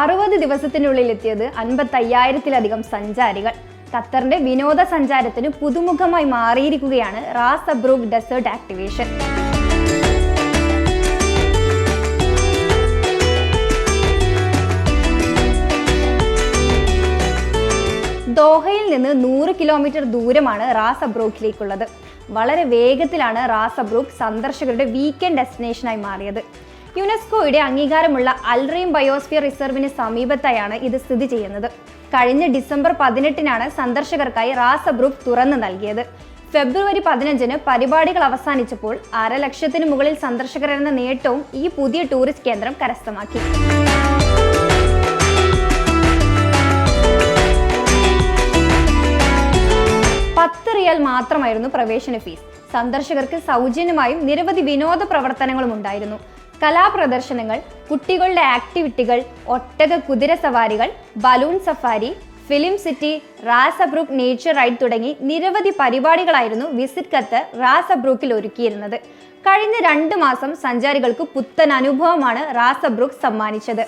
അറുപത് ദിവസത്തിനുള്ളിൽ എത്തിയത് അൻപത്തയ്യായിരത്തിലധികം സഞ്ചാരികൾ. ഖത്തറിന്റെ വിനോദസഞ്ചാരത്തിന് പുതുമുഖമായി മാറിയിരിക്കുകയാണ് റാസ് അബ്രൂക്ക് ഡെസേർട്ട് ആക്ടിവേഷൻ. ദോഹയിൽ നിന്ന് നൂറ് കിലോമീറ്റർ ദൂരമാണ് റാസ് അബ്രൂക്കിലേക്കുള്ളത് വളരെ വേഗത്തിലാണ് റാസ് അബ്രൂക്ക് സന്ദർശകരുടെ വീക്കെൻഡ് ഡെസ്റ്റിനേഷനായി മാറിയത്. യുനെസ്കോയുടെ അംഗീകാരമുള്ള അൽറീം ബയോസ്ഫിയർ റിസർവിന് സമീപത്തായാണ് ഇത് സ്ഥിതി ചെയ്യുന്നത്. കഴിഞ്ഞ ഡിസംബർ പതിനെട്ടിനാണ് സന്ദർശകർക്കായി റാസ അബ്രൂക്ക് തുറന്നു നൽകിയത്. ഫെബ്രുവരി പതിനഞ്ചിന് പരിപാടികൾ അവസാനിച്ചപ്പോൾ അരലക്ഷത്തിന് മുകളിൽ സന്ദർശകർ എന്ന നേട്ടവും ഈ പുതിയ ടൂറിസ്റ്റ് കേന്ദ്രം കരസ്ഥമാക്കി. പത്ത് റിയൽ മാത്രമായിരുന്നു പ്രവേശന ഫീസ്. സന്ദർശകർക്ക് സൗജന്യമായും നിരവധി വിനോദ പ്രവർത്തനങ്ങളും ഉണ്ടായിരുന്നു. കലാപ്രദർശനങ്ങൾ കുട്ടികളുടെ ആക്ടിവിറ്റികൾ ഒട്ടക കുതിര സവാരികൾ ബലൂൺ സഫാരി ഫിലിം സിറ്റി റാസബ്രൂക്ക് നേച്ചർ റൈഡ് തുടങ്ങി നിരവധി പരിപാടികളായിരുന്നു വിസിറ്റ് കത്ത് റാസബ്രൂക്കിൽ ഒരുക്കിയിരുന്നത്. കഴിഞ്ഞ രണ്ട് മാസം സഞ്ചാരികൾക്ക് പുത്തൻ അനുഭവമാണ് റാസ് അബ്രൂക്ക് സമ്മാനിച്ചത്.